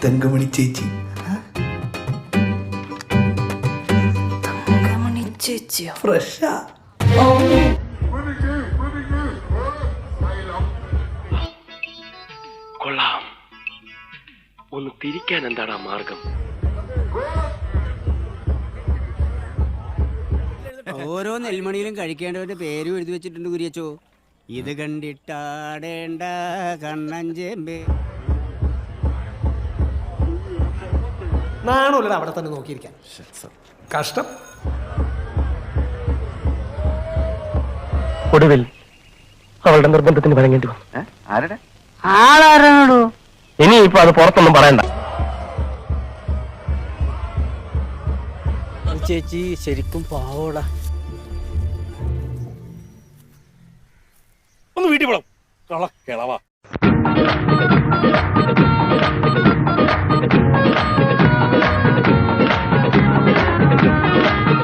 തങ്കമണി ചേച്ചി. തങ്കമണി ചേച്ചിയോ? ഫ്രഷാ. കൊള്ളാം. ഒന്ന് തിരിക്കാൻ എന്താണ് ആ മാർഗം? ഓരോ നെൽമണിയിലും കഴിക്കേണ്ടവന്റെ പേരും എഴുതി വെച്ചിട്ടുണ്ട് കുരിയച്ചോ. ഇത് കണ്ടിട്ടാടേണ്ട കണ്ണഞ്ചേമ്പേ നാണമില്ലടാ അവിടെ തന്നെ നോക്കിയിരിക്കാൻ. കഷ്ടം. ഒടുവിൽ അവളുടെ നിർബന്ധത്തിന് വഴങ്ങേണ്ടി വന്നു. ആരുടെ? ഇനിയിപ്പോ അത് പുറത്തൊന്നും പറയണ്ട. ചേച്ചി ശരിക്കും പാവോടാ. ഒന്ന് വീട്ടിൽ പോണം. കള കിളവാ.